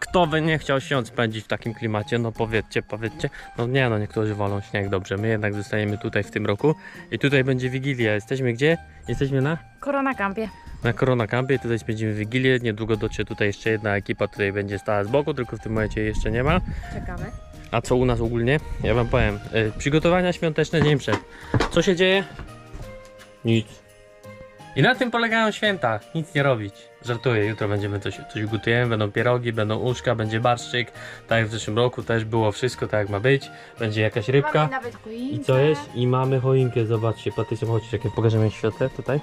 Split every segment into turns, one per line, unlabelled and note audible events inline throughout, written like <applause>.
Kto by nie chciał świąt spędzić w takim klimacie? No powiedzcie, powiedzcie. No nie no, niektórzy wolą śnieg, dobrze. My jednak zostajemy tutaj w tym roku i tutaj będzie Wigilia. Jesteśmy gdzie? Jesteśmy na?
Korona Campie.
Na Corona Campie, tutaj spędzimy Wigilię. Niedługo dotrze tutaj jeszcze jedna ekipa, tutaj będzie stała z boku, tylko w tym momencie jej jeszcze nie ma.
Czekamy.
A co u nas ogólnie? Ja wam powiem. Y, przygotowania świąteczne dzień przed. Co się dzieje? Nic. I na tym polegają święta. Nic nie robić. Żartuję, jutro będziemy coś, coś gotujemy, będą pierogi, będą uszka, będzie barszczyk. Tak jak w zeszłym roku też było wszystko tak jak ma być. Będzie jakaś rybka.
Mamy nawet choinkę.
I co jest? I mamy choinkę, zobaczcie, Patrycja, chodźcie, jak pokażemy światę tutaj.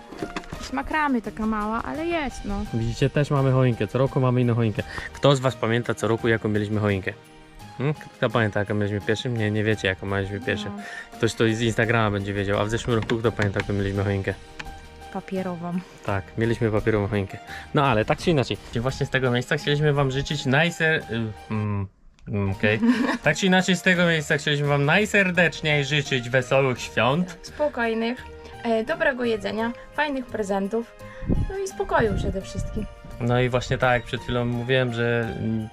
Z makramy taka mała, ale jest no.
Widzicie, też mamy choinkę, co roku mamy inną choinkę. Kto z was pamięta co roku, jaką mieliśmy choinkę? Hmm? Kto pamięta, jaką mieliśmy pierwszym? Nie, nie wiecie, jaką mieliśmy pierwszym.
no
Ktoś to z Instagrama będzie wiedział, a w zeszłym roku kto pamięta, jaką mieliśmy choinkę?
Papierową.
Tak, mieliśmy papierową choinkę. No ale tak czy inaczej, właśnie z tego miejsca chcieliśmy wam życzyć najser... y, Mm, mm, okej. <laughs> Tak czy inaczej z tego miejsca chcieliśmy wam najserdeczniej życzyć wesołych świąt.
Spokojnych, e, dobrego jedzenia, fajnych prezentów, no i spokoju przede wszystkim.
No i właśnie tak, przed chwilą mówiłem, że mm,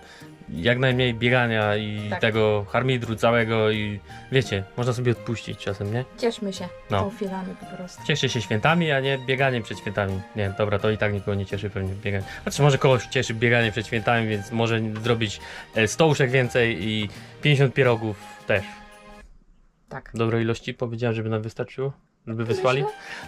jak najmniej biegania i
Tak.
tego harmidru całego i wiecie, można sobie odpuścić czasem, nie?
Cieszmy się
No.
tą chwilami po prostu.
Cieszy się świętami, a nie bieganiem przed świętami. Nie, dobra, to i tak nikogo nie cieszy pewnie bieganie. Znaczy może kogoś cieszy bieganie przed świętami, więc może zrobić e, 100 uszek więcej i 50 pierogów też.
Tak.
Dobrej ilości powiedziałem, żeby nam wystarczyło? Żeby wysłali?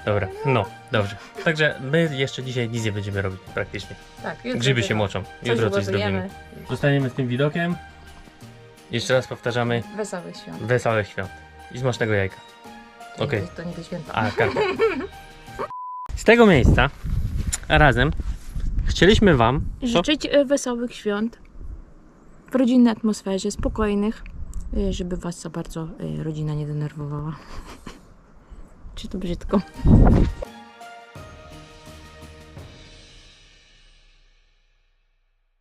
Dobra, no, dobrze. Także my jeszcze dzisiaj nic nie będziemy robić praktycznie.
Tak, jutro
Grzyby się moczą.
Coś
Jutro coś zrobimy. Zostaniemy z tym widokiem. Jeszcze raz powtarzamy.
Wesołych świąt.
Wesołych świąt. I smacznego jajka. Okej.
To nie do święta.
A, karta. <laughs> Z tego miejsca razem chcieliśmy Wam. Co?
Życzyć e, wesołych świąt w rodzinnej atmosferze, spokojnych, e, żeby was za bardzo e, rodzina nie denerwowała. Czy to brzydko?